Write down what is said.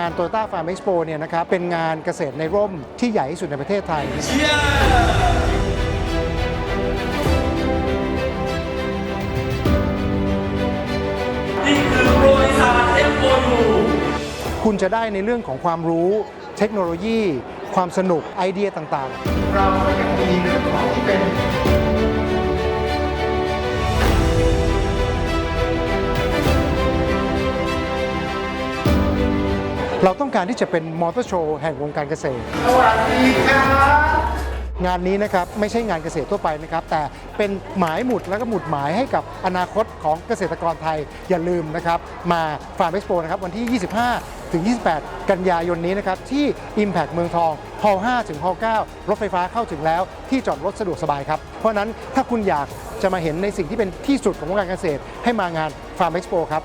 าน Toyota Farm Expo เนี่ยนะครับเป็นงานเกษตรในร่มที่ใหญ่ที่สุดในประเทศไทยนี่คือบริษัท FOU คุณจะได้ในเรื่องของความรู้ เทคโนโลยี ความสนุกไอเดียต่างๆ เราก็ยังมีเรื่องของที่เป็น เราต้องการที่จะเป็นมอเตอร์โชว์แห่งวงการเกษตร สวัสดีครับงานนี้นะครับไม่ใช่งานเกษตรทั่วไปนะครับ แต่เป็นหมายหมุดและก็หมุดหมายให้กับอนาคตของเกษตรกรไทยอย่าลืมนะครับ มาฟาร์มเอ็กซ์โปนะครับวันที่ 25 ถึง 28 กันยายนนี้นะครับ ที่ Impact เมืองทองฮอล5ถึงฮอล9รถไฟฟ้าเข้าถึงแล้วที่จอดรถสะดวกสบายครับ เพราะนั้นถ้าคุณอยากจะมาเห็นในสิ่งที่เป็นที่สุดของวงการเกษตร ให้มางานฟาร์มเอ็กซ์โปครับ